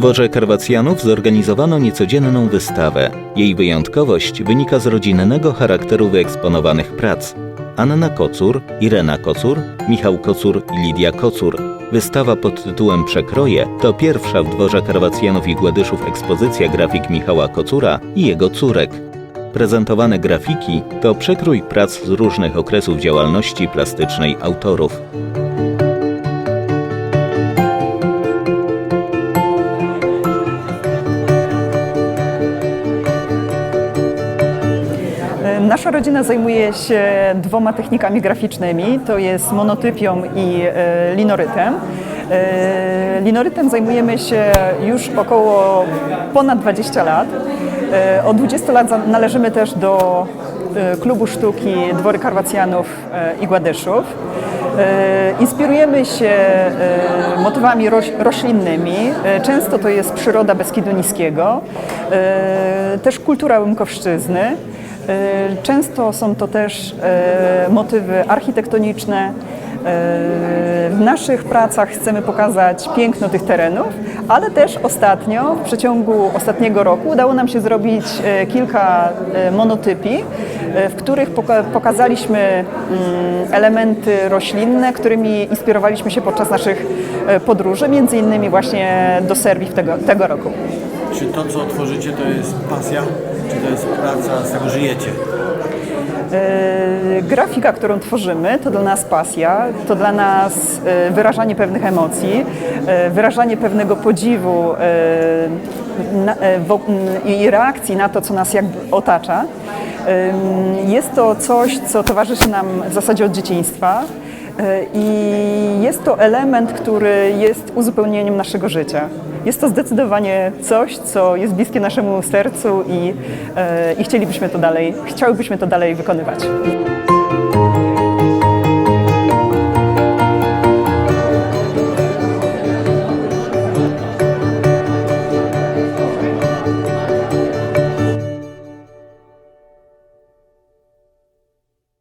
dworze Karwacjanów zorganizowano niecodzienną wystawę. Jej wyjątkowość wynika z rodzinnego charakteru wyeksponowanych prac. Anna Kocur, Irena Kocur, Michał Kocur i Lidia Kocur. Wystawa pod tytułem Przekroje to pierwsza w dworze Karwacjanów i Gładyszów ekspozycja grafik Michała Kocura i jego córek. Prezentowane grafiki to przekrój prac z różnych okresów działalności plastycznej autorów. Nasza rodzina zajmuje się dwoma technikami graficznymi, to jest monotypią i e, linorytem. E, Linorytem zajmujemy się już około ponad 20 lat. E, Od 20 lat należymy też do klubu sztuki Dwory Karwacjanów i Gładyszów. Inspirujemy się motywami roś, roślinnymi. Często to jest przyroda Beskidu Niskiego, też kultura Łymkowszczyzny. E, Często są to też e, motywy architektoniczne. E, W naszych pracach chcemy pokazać piękno tych terenów, ale też ostatnio, w przeciągu ostatniego roku udało nam się zrobić kilka monotypii, w których poka- pokazaliśmy mm, elementy roślinne, którymi inspirowaliśmy się podczas naszych podróży, między innymi właśnie do Serbii tego, tego roku. Czy to, co tworzycie, to jest pasja? Czy to jest praca, z tego żyjecie? E, Grafika, którą tworzymy, to dla nas pasja, to dla nas e, wyrażanie pewnych emocji, e, wyrażanie pewnego podziwu i reakcji na to, co nas jakby otacza. Jest to coś, co towarzyszy nam w zasadzie od dzieciństwa. I jest to element, który jest uzupełnieniem naszego życia. Jest to zdecydowanie coś, co jest bliskie naszemu sercu i, e, i chcielibyśmy to dalej, chciałybyśmy to dalej wykonywać.